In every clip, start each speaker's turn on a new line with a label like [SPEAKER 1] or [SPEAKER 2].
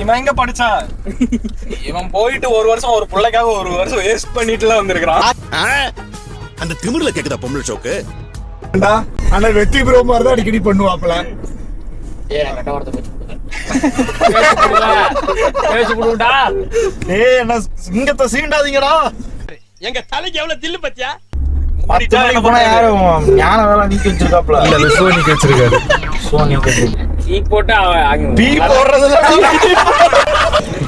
[SPEAKER 1] இவன் எங்க படிச்சான்? இவன் போயிட்டு ஒரு வருஷம் ஒரு பிள்ளைக்காக ஒரு வருஷம் வேஸ்ட் பண்ணிட்டுலாம் வந்திருக்கிறான்.
[SPEAKER 2] அந்த திமிர்ல கேக்குதா பொம்பளை சோக்கு
[SPEAKER 3] ஆனா வெற்றி ப்ரோ மாதிரி தான் அடிக்கடி பண்ணுவாப்ல ஏய் என்ன சிங்கத்தை சீண்டாதீங்கடா.
[SPEAKER 4] எங்க தலைக்கு எவ்வளவு தில்லு பத்தியா?
[SPEAKER 3] பத்து மணிக்கு போனா யாரும் ஞான வேலை நீக்கி வச்சிருக்காப்ல
[SPEAKER 1] இல்ல சோனிக்கு வச்சிருக்காரு
[SPEAKER 4] டீ போட்டு அவன் அங்க-
[SPEAKER 3] டீ போடுறதுல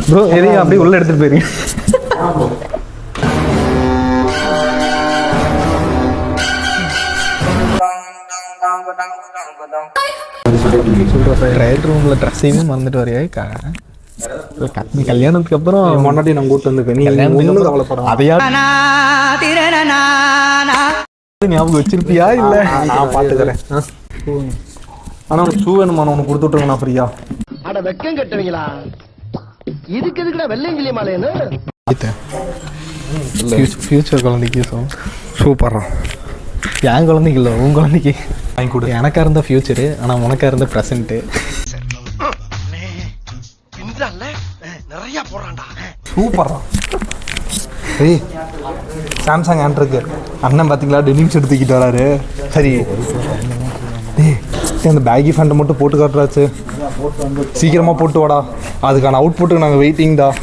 [SPEAKER 1] ப்ரோ எதையும் அப்படியே உள்ள எடுத்துட்டு போயிருங்க ட்ரையல் ரூம்ல ட்ரெஸ்ஸையுமே மறந்துட்டு வரையா நீ கல்யாணத்துக்கு அப்புறம் முன்னாடி நான் கூட்டு வந்து நீ கல்யாணத்துக்கு அப்புறம் அதையா ஞாபகம் வச்சிருப்பியா இல்ல? நான் பாத்துக்கிறேன். ஆனா உனக்கு ஷூ வேணுமா உனக்கு கொடுத்து விட்டுருங்க ஃப்ரீயா.
[SPEAKER 5] அட வெக்கம் கட்டுவீங்களா? இதுக்கு எதுக்குடா வெள்ளையங்கிலி மாலையன்னு
[SPEAKER 1] ஃபியூச்சர் குழந்தைக்கு
[SPEAKER 3] சூப்பரா
[SPEAKER 1] என் குழந்தைக்கு இல்லை உன் குழந்தைக்கு. வாங்கி கொடு. எனக்கா இருந்த ஃபியூச்சரு ஆனால் உனக்கா இருந்த ப்ரெசென்ட்டு சூப்பரா. ஏய் சாம்சங் ஆண்ட்ருக்கு அண்ணன் பார்த்தீங்களா டெனிம்ஸ் எடுத்துக்கிட்டு வராரு. சரி. டேய் டேய், அந்த பேகி ஃபேண்ட்டை மட்டும் போட்டு காட்டுறாச்சு. சீக்கிரமா போட்டு வாடா. அதுக்கான அவுட் புட்டுக்கு நாங்கள் வெயிட்டிங் தான்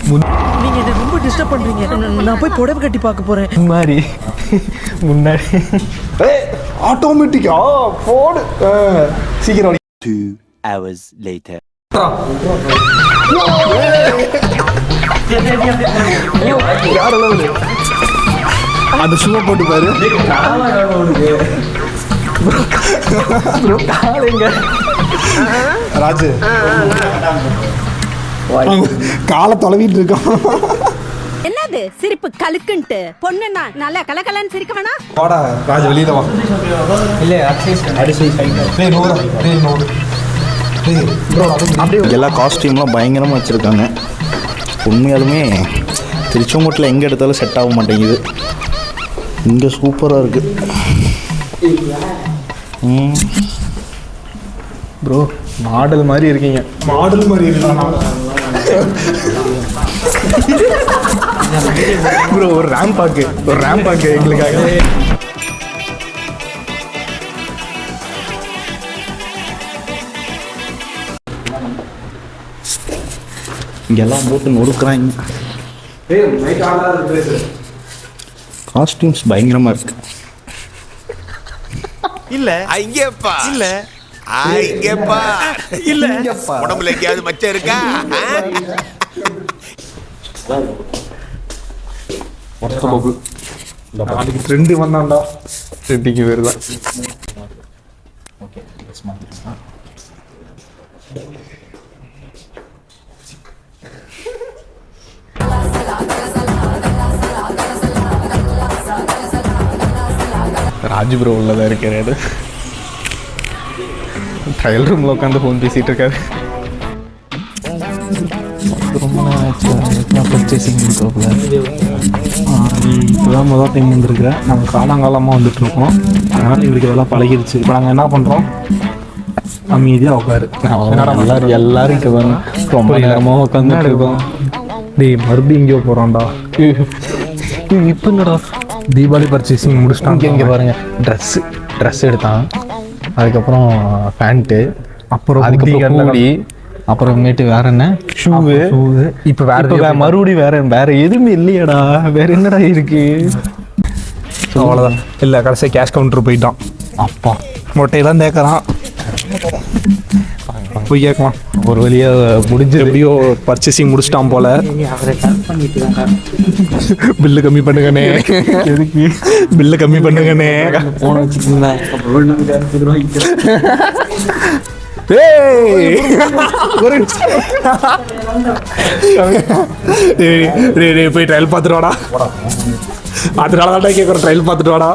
[SPEAKER 6] நீங்க என்ன ரொம்ப டிஸ்டர்ப் பண்றீங்க. நான் போய் புடவை கட்டி பார்க்க போறேன்.
[SPEAKER 1] முன்னாடி. முன்னாடி. ஏய் ஆட்டோமேட்டிக்கா போடு. ஆ, சீக்கிரம்.
[SPEAKER 7] Two hours later.
[SPEAKER 1] யார் அளவு
[SPEAKER 3] அந்த ஷூவை போட்டு பாரு.
[SPEAKER 1] ப்ரோ காலைங்க
[SPEAKER 3] ராஜு. காலை தொலைவிட்டு இருக்கான்
[SPEAKER 8] என்னது? சிரிப்பு கலுக்குன்ட்டு பொண்ணுன்னா நல்லா கலகலன்னு சிரிக்க வேணா
[SPEAKER 1] வாடா ராஜ் வெளியில வா. இல்ல நூறு டேய் நூறு. அது
[SPEAKER 9] எல்லா காஸ்டியூம்லாம் பயங்கரமாக வச்சுருக்காங்க. உண்மையாலுமே திருச்செங்கோட்டில் எங்கே எடுத்தாலும் செட் ஆக மாட்டேங்குது. இங்கே சூப்பராக இருக்குது
[SPEAKER 1] ப்ரோ மாடல் மாதிரி இருக்கீங்க.
[SPEAKER 3] மாடல் மாதிரி
[SPEAKER 1] ப்ரோ ஒரு ரேம்ப் பாக்கு ஒரு ரேம்ப் பாக்கு எங்களுக்காக.
[SPEAKER 9] இங்கெல்லாம் போட்டு நொறுக்குறாங்க. காஸ்டியூம்ஸ் பயங்கரமாக இருக்கு.
[SPEAKER 2] இங்கப்பா இல்ல. இங்கப்பா இல்ல. உடம்புல எங்கேயாவது மச்சம் இருக்கா?
[SPEAKER 1] நாளைக்கு ட்ரெண்டு வந்தான்டா ட்ரெண்டிக்கு வருதான் ராஜ் ப்ரோ உள்ளதா இருக்கிறாரு ட்ரையல் ரூமில் உட்காந்து ஃபோன் பேசிகிட்டு இருக்காரு. ரொம்ப ஆச்சு. பர்ச்சேசிங் இருக்கிறப்பல இப்போதான் முதல் டைம் வந்திருக்கிறேன் நாங்கள் காலங்காலமாக வந்துட்டு இருக்கோம். அதனால் இவருக்கு இதெல்லாம் பழகிடுச்சு இப்போ நாங்கள் என்ன பண்ணுறோம் அமைதியாக உட்காரு. எல்லாரும் எல்லாரும் இங்கே வந்து ரொம்ப நேரமாக உட்காந்துட்டு இருக்கோம். டேய் மறுபடியும் எங்கேயோ போகிறோம்டா இப்போ என்னடா தீபாவளி பர்ச்சேசிங் முடிச்சிட்டாங்க இங்கே பாருங்க. ட்ரெஸ்ஸு ட்ரெஸ் எடுத்தான். அதுக்கப்புறம் பேண்ட்டு அப்புறம் அதுக்கப்புறம் கூடி அப்புறமேட்டு வேற என்ன? ஷூவு இப்போ வேற மறுபடியும் வேற வேற எதுவுமே இல்லையாடா. வேற என்னடா இருக்கு? அவ்வளோதான் இல்லை கடைசியாக கேஷ் கவுண்டர் போயிட்டான். அப்பா. மொட்டையெல்லாம் தேக்கறான் போய் கேட்கலாம். ஒரு வழியா முடிஞ்சு எப்படியோ பர்ச்சேசிங் முடிச்சிட்டான் போல. பில்லு கம்மி பண்ணுங்கண்ணே. எதுக்கு? பில்லு கம்மி பண்ணுங்கண்ணே. போய் ட்ரையல் பார்த்துட்டு வாடா. அதனால தான் கேட்குறேன் ட்ரையல் பார்த்துட்டு வாடா.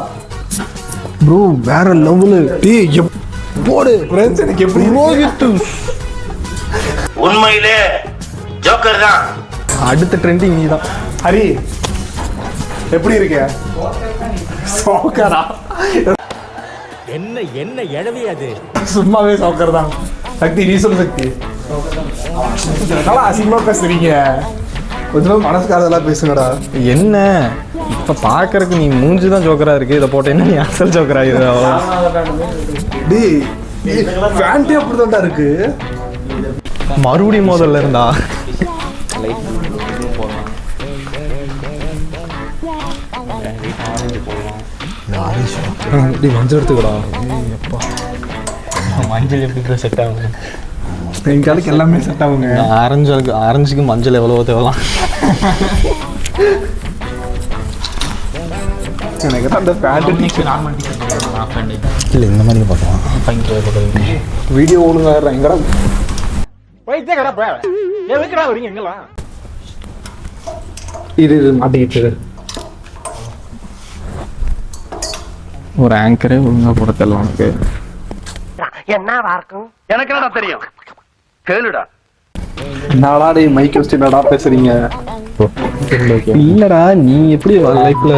[SPEAKER 1] ப்ரோ வேற லெவலு எப் போடு. எனக்கு எப்படி ரோஹித்.
[SPEAKER 5] உண்மையிலே ஜோக்கர் தான்.
[SPEAKER 1] அடுத்த ட்ரெண்டிங் நீ தான் ஹரி எப்படி இருக்க? சோக்கரா
[SPEAKER 4] என்ன என்ன எழவி அது?
[SPEAKER 1] சும்மாவே சோக்கர் தான். சக்தி நீ சொல்லு சக்தி. நல்லா அசிங்கமா பேசுறீங்க. கொஞ்சம் மனசுக்காரதெல்லாம் பேசுங்கடா.
[SPEAKER 3] என்ன? இப்ப பாக்குறதுக்கு நீ மூஞ்சி தான் ஜோக்கரா இருக்கு. இதை போட்ட என்ன நீ அசல் ஜோக்கரா இது
[SPEAKER 1] டேய் பேண்டே அப்படிதான்டா இருக்கு.
[SPEAKER 3] மறுபடியும் முதல்ல இருந்தா?
[SPEAKER 1] மஞ்சள் எடுத்துக்கடா.
[SPEAKER 3] மஞ்சள் எப்படி செட் ஆகும்
[SPEAKER 1] எங்க ஆளுக்கு எல்லாமே செட் ஆகுங்க.
[SPEAKER 3] ஆரஞ்சு ஆரஞ்சுக்கு மஞ்சள் எவ்வளவோ தேவலாம்
[SPEAKER 1] எனக்கு அந்த பேண்ட்
[SPEAKER 3] இல்ல இந்த மாதிரி பார்க்கலாம்.
[SPEAKER 1] வீடியோ ஒழுங்கா எங்கடா இது இது மாட்டிக்கிட்டு
[SPEAKER 3] ஒரு ஆங்கரே ஒழுங்கா போட தெரியல உனக்கு.
[SPEAKER 5] எனக்கு என்னடா தெரியும்? கேளுடா.
[SPEAKER 1] நாடா டேய் மைக் என்னடா பேசுறீங்க?
[SPEAKER 3] இல்லடா நீ எப்படி லைஃப்ல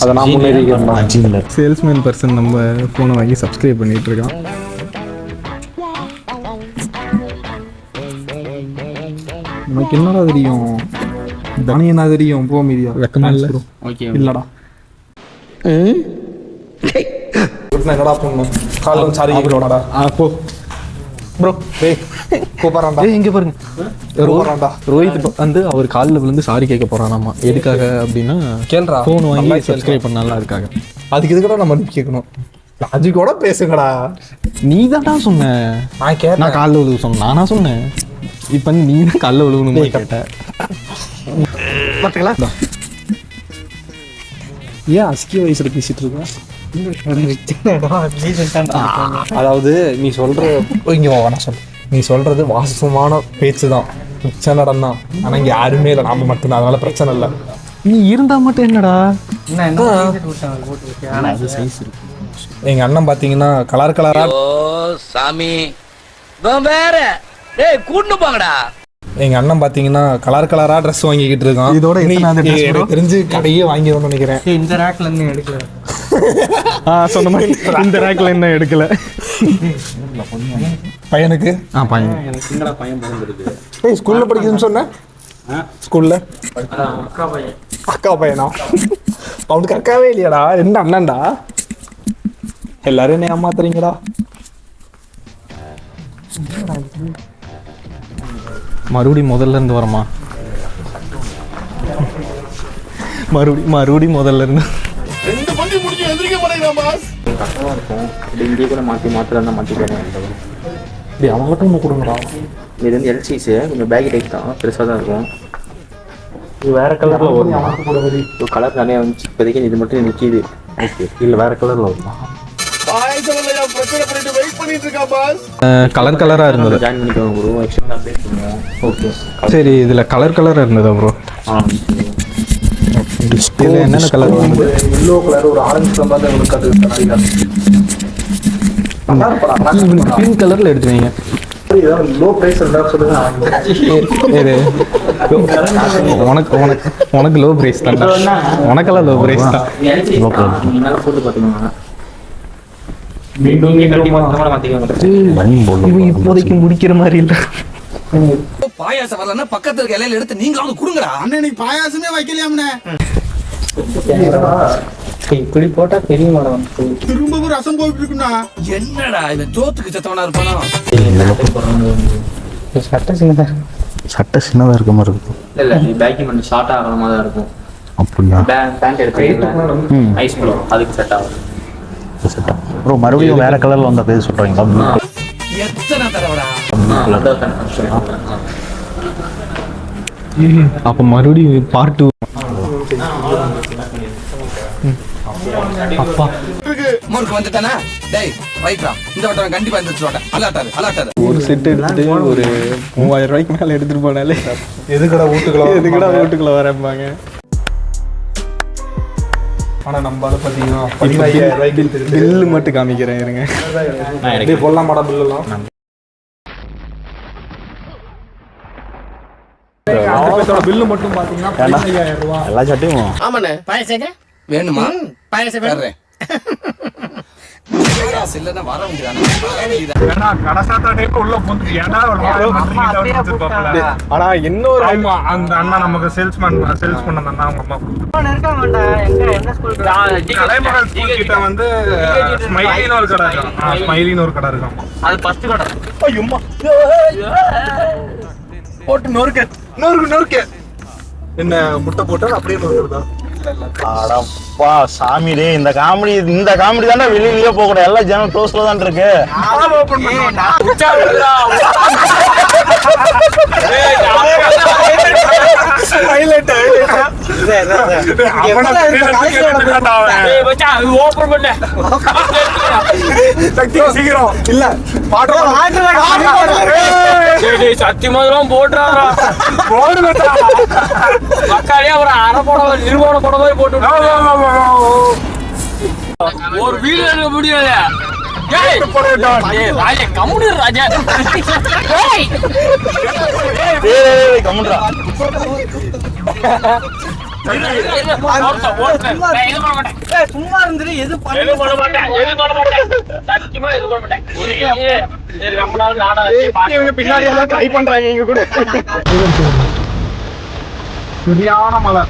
[SPEAKER 1] அதை நான் முன்னேறிக்கிறேன்.
[SPEAKER 3] சேல்ஸ்மேன் பர்சன் நம்ம ஃபோனை வாங்கி சப்ஸ்கிரைப் பண்ணிட்டு இருக்கான்.
[SPEAKER 1] உனக்கு என்னடா தெரியும்? தனி என்ன தெரியும். போ மீதியா
[SPEAKER 3] வெக்கமா இல்ல?
[SPEAKER 1] இல்லடா. என்னடா பண்ணும் காலைல சாரி
[SPEAKER 3] ஆ போ. ப்ரோ
[SPEAKER 1] டேய் கூப்பிட்றான்டா.
[SPEAKER 3] ஏய் இங்க பாருங்க.
[SPEAKER 1] கூப்பிட்றான்டா.
[SPEAKER 3] ரோஹித் வந்து அவர் காலில் விழுந்து சாரி கேட்க போறானாமா? எதுக்காக அப்படின்னா
[SPEAKER 1] கேளுடா.
[SPEAKER 3] ஃபோன் வாங்கி. சப்ஸ்கிரைப் பண்ணலாம் இருக்காங்க.
[SPEAKER 1] அதுக்கு இதுக்கட நம்ம கேட்கணும். லாஜிக்கோட பேசுங்கடா.
[SPEAKER 3] நீ தான்டா சொன்ன.
[SPEAKER 1] நான் கேட்டேன்.
[SPEAKER 3] நான் காலில் விழுவு சொன்னேன் நானா சொன்னேன் இப்போ வந்து நீ தான் காலில் விழுவணுமா கேட்ட.
[SPEAKER 1] ஏன் அஸ்கிய வயசுல பேசிட்டு இருக்க? அதாவது நீ சொல்ற இங்க வா நான் சொல்றேன். நீ சொல்றது வாசமான பேச்சு தான் மிச்ச நடம் தான் ஆனா இங்க யாருமே இல்லை. நாம மட்டும்தான் அதனால பிரச்சனை இல்லை.
[SPEAKER 3] நீ இருந்தா மட்டும் என்னடா?
[SPEAKER 1] எங்க அண்ணன் பாத்தீங்கன்னா கலர் கலரா
[SPEAKER 4] ஓ சாமி. வேற. டேய் கூட்டு போங்கடா.
[SPEAKER 1] எங்க அண்ணன் பாத்தீங்கன்னா கலர் கலரா ட்ரெஸ் வாங்கிக்கிட்டு இருக்கான்.
[SPEAKER 3] இதோட?
[SPEAKER 1] எனக்கு தெரிஞ்சு கடையே வாங்கிடும்னு நினைக்கிறேன்.
[SPEAKER 6] இந்த ரேக்ல இருந்து எடுக்கல.
[SPEAKER 3] ஆ சொன்ன மாதிரி இந்த ரேக்ல என்ன எடுக்கல.
[SPEAKER 1] பையனுக்கு?
[SPEAKER 3] ஆ பையன்.
[SPEAKER 1] ஏய் ஸ்கூல்ல படிக்குதுன்னு சொன்னேன் ஸ்கூல்ல அக்கா பையனா. அவனுக்கு அக்காவே இல்லையாடா. என்ன அண்ணன்டா. எல்லாரும் என்ன ஏமாத்துறீங்கடா.
[SPEAKER 3] மறுபடியும் முதல்ல இருந்து வரமா? மறுபடியும் மறுபடியும் முதல்ல இருந்து.
[SPEAKER 10] இங்கே கூட மாற்றி மாற்றலாம் தான் மாற்றிக்கிறேன்
[SPEAKER 1] டேய் அவங்ககிட்ட ஒன்று கொடுங்கடா.
[SPEAKER 10] இது வந்து எல்சிஸு கொஞ்சம் பேகி டைப் தான். பெருசாக தான் இருக்கும். இது வேற கலரில் வரும்? கலர் நிறையா வந்துச்சு இப்போதைக்கு இது மட்டும் நிற்கிது ஓகே இல்லை வேற கலரில் வருமா?
[SPEAKER 3] கலர் கலரா இருந்தது.
[SPEAKER 10] ஜாயின் பண்ணிக்கோங்க ப்ரோ எக்ஸ்ட்ரா அப்டேட் பண்ணுவோம் ஓகே
[SPEAKER 3] சரி இதுல கலர் கலரா இருந்ததா ப்ரோ
[SPEAKER 10] ஆ.
[SPEAKER 3] இதுல என்னென்ன கலர் இருந்தது?
[SPEAKER 1] எல்லோ கலர் ஒரு ஆரஞ்சு கலர் உங்களுக்கு அது இருப்படா
[SPEAKER 3] பிங்க் கலர்ல எடுத்து வைங்க.
[SPEAKER 1] லோ பிரைஸ் இருந்தா சொல்லுங்க
[SPEAKER 3] இது உனக்கு உனக்கு உனக்கு லோ பிரைஸ் தான் உனக்கெல்லாம் லோ பிரைஸ் தான்.
[SPEAKER 10] போட்டு மீண்டும்
[SPEAKER 3] இப்போதைக்கு முடிக்கிற மாதிரி இல்ல.
[SPEAKER 4] பாயாசம் வரலன்னா பக்கத்துல இருக்க இலையில எடுத்து நீங்களாவது குடுங்கடா.
[SPEAKER 10] இப்படி போட்டால் பெரிய மரம்
[SPEAKER 4] என்னடா இவன் தோத்துக்கு செத்தவனா இருப்பானா?
[SPEAKER 10] சட்டை சின்னதாக
[SPEAKER 9] சட்டை சின்னதாக இருக்க. மாதிரி இருக்கும்
[SPEAKER 10] இல்லை இல்லை பேக்கி மட்டும் ஷார்ட்டாக ஆகிற மாதிரி தான் இருக்கும்.
[SPEAKER 9] அப்படியா?
[SPEAKER 10] பேண்ட் எடுத்து ஐஸ் ப்ளோ அதுக்கு செட் ஆகும்.
[SPEAKER 9] ப்ரோ மறுபடியும் வேற கலரில் வந்த பேர் சொல்கிறீங்களா
[SPEAKER 4] எத்தனை தடவைடா?
[SPEAKER 3] அப்ப மறுபடியும் பார்ட் டூ அப்பா.
[SPEAKER 4] முறுக்கு வந்துட்டானா? டேய் ரைட்ரா இந்த வட்டம் கண்டிப்பா எந்திரிச்சு அலாட்டாரு அலாட்டாரு.
[SPEAKER 3] ஒரு செட் எடுத்துட்டு ஒரு மூவாயிரம் ரூபாய்க்கு மேல எடுத்துட்டு போனாலே
[SPEAKER 1] எதுக்கடா வீட்டுக்குள்ள
[SPEAKER 3] எதுக்குடா வீட்டுக்குள்ள வரப்பாங்க
[SPEAKER 1] ஆனா நம்ம அதை பார்த்தீங்கன்னா பதினாயிரம் ரூபாய்க்கு தெரியுது
[SPEAKER 3] பில்லு மட்டும் காமிக்கிறேன் இருங்க.
[SPEAKER 1] டேய் போடலாமாடா பில்லாம் பில்லு மட்டும் பாத்தீங்கன்னா பதினையாயிரம் ரூபாய்
[SPEAKER 9] எல்லா சட்டையும்
[SPEAKER 5] ஆமாண்ணே.
[SPEAKER 4] வேணுமா? பாயசம் காசு
[SPEAKER 11] ஆனா இன்னொரு
[SPEAKER 1] ஆமா அந்த அண்ணா நமக்கு சேல்ஸ்மேன் சேல்ஸ் பண்ண அண்ணா அவங்க அம்மா கலைமகள் ஸ்கூல் கிட்ட வந்து ஸ்மைலின்னு ஒரு கடை இருக்கும் ஸ்மைலின்னு ஒரு கடை இருக்கும்
[SPEAKER 10] அது ஃபர்ஸ்ட் கடை.
[SPEAKER 1] ஐயம்மா. போட்டு நொறுக்க நொறுக்கு நொறுக்க. என்ன முட்டை போட்டா அப்படியே நொறுக்குறதா
[SPEAKER 12] அடப்பா சாமி டே இந்த காமெடி இந்த காமெடி தானே வெளியிலயே போக கூடாது எல்லா ஜனம் க்ளோஸ்ல தான் இருக்கு.
[SPEAKER 1] சீக்கிரம். இல்ல பாட்டு
[SPEAKER 10] சத்தியமா இதெல்லாம் போட்டுறாரா
[SPEAKER 1] போடு.
[SPEAKER 10] மக்காலே ஒரு அரை போட மாதிரி போட்டு ஒரு வீடு எடுக்க முடியாது.
[SPEAKER 6] சும்மா இருந்துட்டு எது
[SPEAKER 10] பண்ண? மாட்டேன், எது பண்ண மாட்டேன். சத்தியமா பண்ண மாட்டேன்.
[SPEAKER 1] பின்னாடி எல்லாம் ட்ரை பண்றாங்க இங்க கூட. சரியான மழை.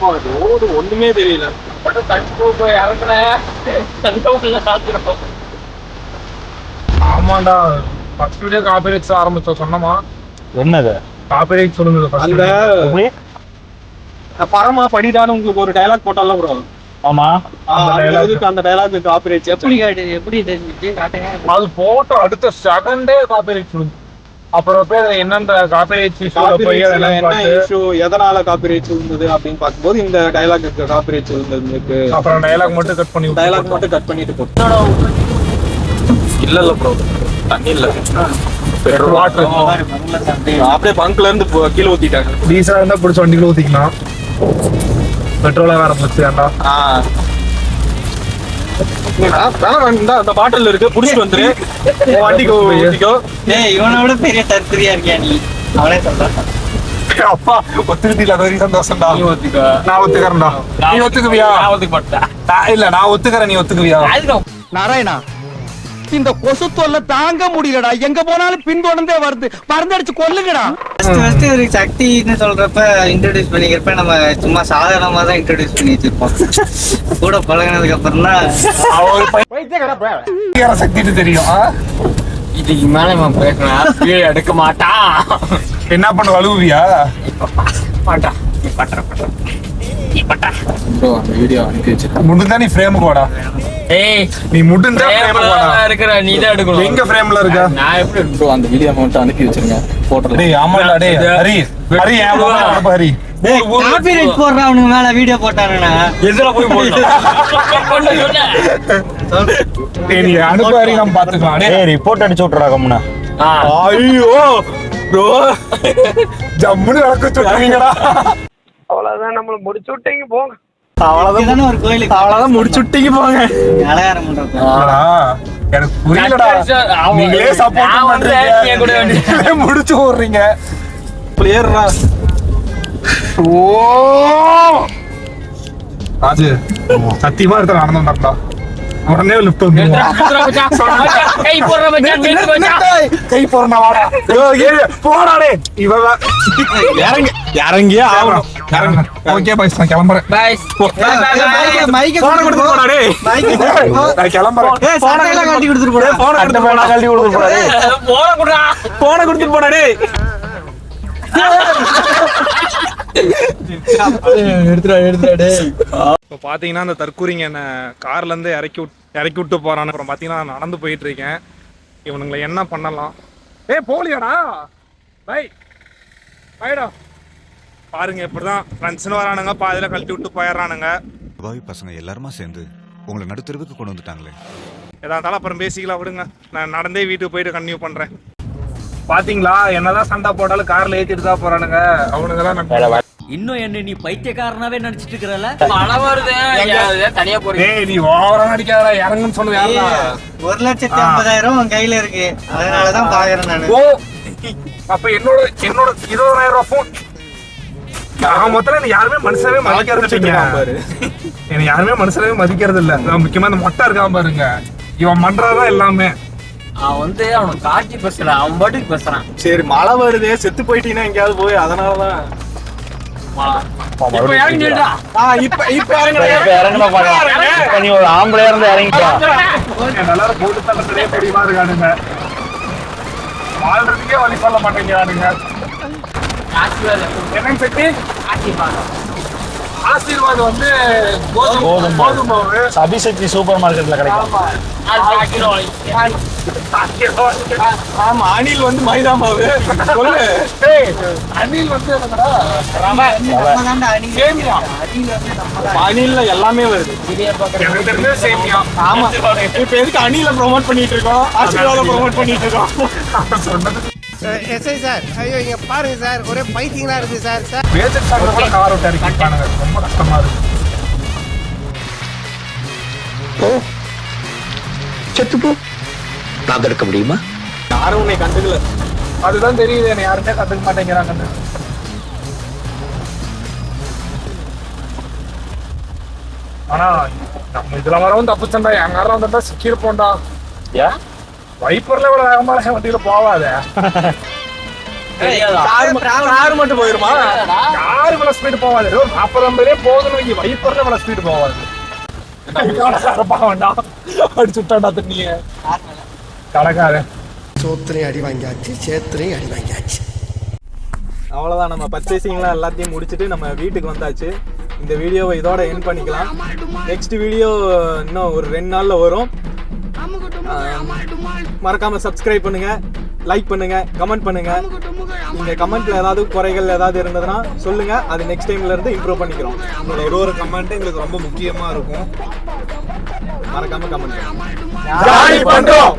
[SPEAKER 10] ரோடு ஒண்ணுமே தெரியல. மட்டும் தட்டு போய் இறங்குனேன் தண்ட சாத்திரம்
[SPEAKER 1] ஆமாண்டா ஃபர்ஸ்ட் வீடியோ காப்பிரைட்ஸ் ஆரம்பிச்சோம். சொன்னோமா?
[SPEAKER 12] என்னது?
[SPEAKER 1] காப்பிரைட் சொல்லுங்க
[SPEAKER 11] அந்த பரமா படிடான்னு உங்களுக்கு ஒரு டயலாக் போட்டால ப்ரோ
[SPEAKER 12] ஆமா.
[SPEAKER 11] அந்த டயலாக் காப்பிரைட்
[SPEAKER 6] எப்படி காட்டு எப்படி காட்டுங்க
[SPEAKER 1] அது போட்டோ அடுத்த செகண்டே காப்பிரைட் சொல்லுங்க. அப்புறம் போய் அதுல என்னன்ற காப்பிரைட் போய்
[SPEAKER 11] என்ன இஷ்யூ எதனால காப்பிரைட் இருந்தது அப்படின்னு பார்க்கும்போது இந்த டயலாக் காப்பிரைட் இருந்தது
[SPEAKER 1] அப்புறம் டயலாக் மட்டும் கட் பண்ணி
[SPEAKER 11] டயலாக் மட்டும் கட் பண்ணிட்டு போட்டு இல்ல இல்ல ப்ரோ தண்ணி இல்ல.
[SPEAKER 1] பெட்ரோல் வாட்டர்
[SPEAKER 11] அப்படியே பங்க்ல இருந்து போ- கீழே ஊத்திட்டாங்க.
[SPEAKER 1] டீசலா இருந்தா பிடிச்ச வண்டிக்குள்ள ஊத்திக்கலாம். பெட்ரோலா வேற போச்சு ஏன்டா
[SPEAKER 11] இந்த பாட்டில் இருக்கு. புடிச்சிட்டு வந்துரு. உன் வண்டிக்கு ஊத்திக்கோ
[SPEAKER 6] ஏய் இவனை விட பெரிய தற்கரியா இருக்கியா நீ? அவனே சொல்றான்
[SPEAKER 1] அப்பா ஒத்துக்கிட்டீல அது வரைக்கும் சந்தோஷம்டா.
[SPEAKER 10] நீ ஒத்துக்க.
[SPEAKER 1] நான் ஒத்துக்கிறேன்டா. நீ ஒத்துக்குவியா?
[SPEAKER 10] நான் ஒத்துக்க மாட்டேன்
[SPEAKER 1] இல்ல நான் ஒத்துக்கிறேன் நீ ஒத்துக்குவியா?
[SPEAKER 5] நாராயணா இந்த கொசு தொல்லை தாங்க முடியலடா. எங்க போனாலும் பின்தொடர்ந்தே வருது. மருந்தடிச்சு கொல்லுங்கடா.
[SPEAKER 6] ஃபர்ஸ்ட் ஃபர்ஸ்ட் ஒரு சக்தின்னு சொல்றப்ப இன்ட்ரோடியூஸ் பண்ணிக்கிறப்ப நம்ம சும்மா சாதாரணமா தான் இன்ட்ரோடியூஸ் பண்ணி வச்சிருப்போம் கூட பழகினதுக்கு அப்புறம் தான்
[SPEAKER 1] சக்திட்டு தெரியும்?
[SPEAKER 10] இதுக்கு மேல இவன் வீடியோ எடுக்க மாட்டான்
[SPEAKER 1] என்ன பண்ண வலுவியா
[SPEAKER 10] மாட்டான் நீ பண்ற
[SPEAKER 1] முடிஞ்சா நீ ஃப்ரேமுக்கு வாடா
[SPEAKER 10] ஏய்
[SPEAKER 1] நீ முடிஞ்சா ஃப்ரேமுக்கு வாடா
[SPEAKER 10] இருக்கிற நீ தான் எடுக்கணும்.
[SPEAKER 1] எங்க ஃப்ரேம்ல இருக்க?
[SPEAKER 10] நான் எப்படி
[SPEAKER 11] ப்ரோ அந்த வீடியோ மட்டும் அனுப்பி வச்சிருங்க. போட்டோல
[SPEAKER 1] டேய் ஆமாடா டேய். ஹரி ஹரி ஏன் போக அனுப்பு ஹரி?
[SPEAKER 6] காப்பிரைட் போடுற அவனுக்கு மேல வீடியோ போட்டானுண்ணா
[SPEAKER 10] எதுல போய் போட்டோம்
[SPEAKER 1] டேய் நீ அனுப்பு ஹரி நம்ம பாத்துக்கலாம் டேய்.
[SPEAKER 12] ரிப்போர்ட் அடிச்சு விட்டுறா
[SPEAKER 1] ஐயோ ப்ரோ ஜம்முன்னு நடக்க சொல்றீங்கடா
[SPEAKER 6] இதுதானே ஒரு கோயிலுக்கு?
[SPEAKER 11] அவ்வளவுதான் முடிச்சு விட்டீங்க போங்க.
[SPEAKER 6] அலங்காரம்
[SPEAKER 1] எனக்கு புரியலடா. நீங்களே சப்போர்ட் பண்றீங்க. முடிச்சு ஓடுறீங்க
[SPEAKER 11] கிளியர்ரா
[SPEAKER 1] ஓ! ராஜு சத்தியமா எடுத்த நடந்து நடந்தா உடனே லிஃப்ட் வந்து
[SPEAKER 10] கை போடுற மச்சான் கை போடுற
[SPEAKER 1] கை போறா வாடா. ஐயோ, ஏய், போடா டேய். இவன்.
[SPEAKER 11] இறங்கி இறங்கியே ஆகணும்.
[SPEAKER 1] ஓகே பாய்ஸ் நான் கிளம்புறேன்.
[SPEAKER 10] பாய்ஸ்
[SPEAKER 6] மைக்க
[SPEAKER 11] போன கொடுத்து போடா டேய்.
[SPEAKER 1] நான் கிளம்புறேன்.
[SPEAKER 6] சட்டையெல்லாம் கட்டி கொடுத்துட்டு போடா.
[SPEAKER 11] போன
[SPEAKER 12] அட்டை பேனா கழட்டி கொடுக்க கூடாது
[SPEAKER 10] போட
[SPEAKER 11] போன கொடுத்துட்டு போடா டேய்.
[SPEAKER 6] எடுத்துடா எடுத்துடா டேய்.
[SPEAKER 1] இப்போ பார்த்தீங்கன்னா அந்த தற்கூரிங்க என்ன கார்லேருந்து இறக்கி விட் இறக்கி விட்டு போகிறான்னு அப்புறம் பார்த்தீங்கன்னா நடந்து போயிட்டு இருக்கேன் இவனுங்களை என்ன பண்ணலாம்? ஏய் போலியாடா பை பைடா. பாருங்க இப்படிதான் ஃப்ரெண்ட்ஸ்னு வரானுங்க பாதியில் கழட்டி விட்டு போயிடுறானுங்க.
[SPEAKER 7] பாவி பசங்க எல்லாருமா சேர்ந்து உங்களை நடுத்தருவுக்கு கொண்டு வந்துட்டாங்களே.
[SPEAKER 1] எதா இருந்தாலும் அப்புறம் பேசிக்கலாம் விடுங்க. நான் நடந்தே வீட்டுக்கு போயிட்டு கண்டினியூ பண்ணுறேன் பாத்தீங்களா? என்னதான் சண்டை போட்டாலும் கார்ல ஏத்திட்டு தான் போறானுங்க. அவனுங்கெல்லாம்
[SPEAKER 6] இன்னும் என்ன நீ பைத்தியக்காரனாவே நினைச்சிட்டு இருக்கிறல
[SPEAKER 10] மழை வருது தனியா
[SPEAKER 1] ஏய் நீ ஓவரா நடிக்காதடா இறங்குன்னு யாரா
[SPEAKER 6] ஒரு லட்சத்தி ஐம்பதாயிரம் உன் கையில இருக்கு. அதனாலதான் பாக்குறேன் நானு.
[SPEAKER 1] ஓ அப்ப என்னோட என்னோட இருபதாயிரம் ரூபாய் போன் நான் மொத்தம் என்ன யாருமே மனுஷனவே மதிக்கிறது என்னை யாருமே மனுஷனவே மதிக்கிறது இல்ல நான் முக்கியமா இந்த மொட்டை இருக்கான் பாருங்க. இவன் பண்றதுதான் எல்லாமே.
[SPEAKER 10] அவன் வந்து அவனுக்கு காட்சி பேசல அவன் பாட்டுக்கு பேசுறான்.
[SPEAKER 11] சரி மழை வருதே செத்து போயிட்டீங்கன்னா எங்கேயாவது போய் அதனாலதான்.
[SPEAKER 12] நீ ஒரு ஆம்பளையா இருந்து இறங்கிப்பா
[SPEAKER 1] எல்லாரும் போட்டு தள்ளத்திலே தெரியுமா இருக்கானுங்க. வாழ்றதுக்கே வழி சொல்ல மாட்டேங்கிறானுங்க. என்னன்னு சொல்லி ஆசீர்வாத் வந்து கோதுமை கோதுமை மாவு.
[SPEAKER 12] அபிஷக்தி சூப்பர் மார்க்கெட்ல கிடைக்கும்.
[SPEAKER 11] ஆமா. அணில் வந்து மைதா மாவு. சொல்லு.
[SPEAKER 1] அணில் வந்து
[SPEAKER 11] அணில்ல எல்லாமே வருது. ஆமா. இப்ப எதுக்கு அணில ப்ரோமோட் பண்ணிட்டு இருக்கோம்? ஆசீர்வாதம் ப்ரோமோட் பண்ணிட்டு இருக்கோம்.
[SPEAKER 1] சொன்னது
[SPEAKER 13] எஸ்ஐ சார். ஐயோ இங்க பாருங்க சார். ஒரே பைத்தியங்களா இருக்கு சார். சார்.
[SPEAKER 1] பேஜெட் சாப்பிட கூட கார் விட்டு ரொம்ப கஷ்டமா இருக்கு.
[SPEAKER 13] தடுக்க முடியுமா?
[SPEAKER 11] யாரும் உன்னை கண்டுக்கல.
[SPEAKER 1] அதுதான் தெரியுது. என்ன யாருமே கத்துக்க மாட்டேங்கிறாங்கன்னு. ஆனா நம்ம இதுல வரவும் தப்புச்சண்டா என் காரில் வந்துட்டா சிக்கியிருப்போம்டா.
[SPEAKER 12] ஏன்
[SPEAKER 1] வைப்பர்ல இவ்வளவு வேகமா வண்டியில போவாத.
[SPEAKER 11] கார் மட்டும் போயிருமா?
[SPEAKER 1] யாரு இவ்வளவு ஸ்பீடு போவாது. ஒரு நாற்பது ஐம்பதே போகுதுன்னு வைங்க. வைப்பர்ல இவ்வளவு ஸ்பீடு போவாது. வேண்டாம். அடிச்சு விட்டாண்டா தண்ணிய. கடைக்காரன்.
[SPEAKER 13] சோத்திரையும் அடி வாங்கியாச்சு சேத்திரையும் அடி வாங்கியாச்சு.
[SPEAKER 11] அவ்வளோதான் நம்ம பர்ச்சேசிங்லாம் எல்லாத்தையும் முடிச்சுட்டு நம்ம வீட்டுக்கு வந்தாச்சு. இந்த வீடியோவை இதோட என் பண்ணிக்கலாம். நெக்ஸ்ட் வீடியோ இன்னும் ஒரு ரெண்டு நாளில் வரும். மறக்காமல் சப்ஸ்கிரைப் பண்ணுங்கள் லைக் பண்ணுங்கள் கமெண்ட் பண்ணுங்கள் நீங்கள் கமெண்ட்டில் ஏதாவது குறைகள் ஏதாவது இருந்ததுன்னா சொல்லுங்கள் அது நெக்ஸ்ட் டைம்ல இருந்து இம்ப்ரூவ் பண்ணிக்கிறோம்
[SPEAKER 1] உங்களோட ஒரு ஒரு கமெண்ட் எங்களுக்கு ரொம்ப முக்கியமாக இருக்கும்
[SPEAKER 11] மறக்காமல் கமெண்ட்
[SPEAKER 1] பண்ணுறோம்